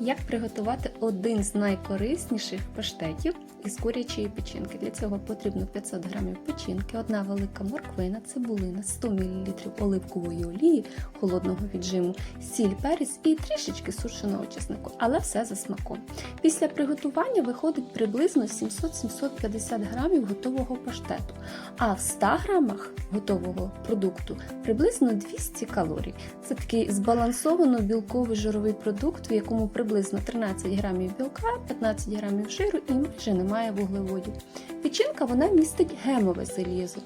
Як приготувати один з найкорисніших паштетів із курячої печінки? Для цього потрібно 500 г печінки, одна велика морквина, цибулина, 100 мл оливкової олії, холодного віджиму, сіль, перець і трішечки сушеного чеснику, але все за смаком. Після приготування виходить приблизно 700-750 г готового паштету, а в 100 грамах готового продукту приблизно 200 калорій. Це такий збалансовано білковий жировий продукт, в якому приблизно 13 грамів білка, 15 грамів жиру і майже немає вуглеводів. Печінка вона містить гемове залізо,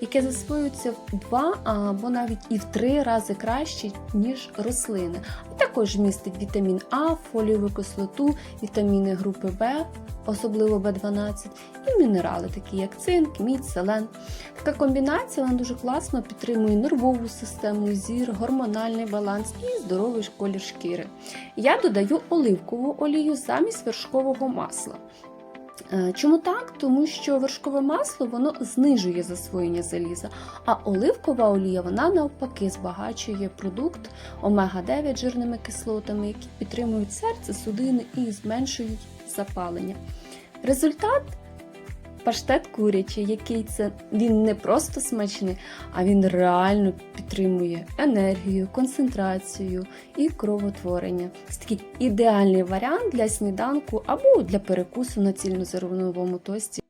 яке засвоюється в два або навіть і в три рази краще, ніж рослини. А також містить вітамін А, фолієву кислоту, вітаміни групи В, особливо Б12, і мінерали, такі як цинк, мідь, селен. Така комбінація вона дуже класно підтримує нервову систему, зір, гормональний баланс і здоровий колір шкіри. Я додаю оливкову олію замість вершкового масла. Е, Чому так? Тому що вершкове масло воно знижує засвоєння заліза, а оливкова олія вона навпаки збагачує продукт омега-9 жирними кислотами, які підтримують серце, судини і зменшують запалення. Результат паштет курячий, який це він не просто смачний, а він реально підтримує енергію, концентрацію і кровотворення. Це такий ідеальний варіант для сніданку або для перекусу на цільнозерновому тості.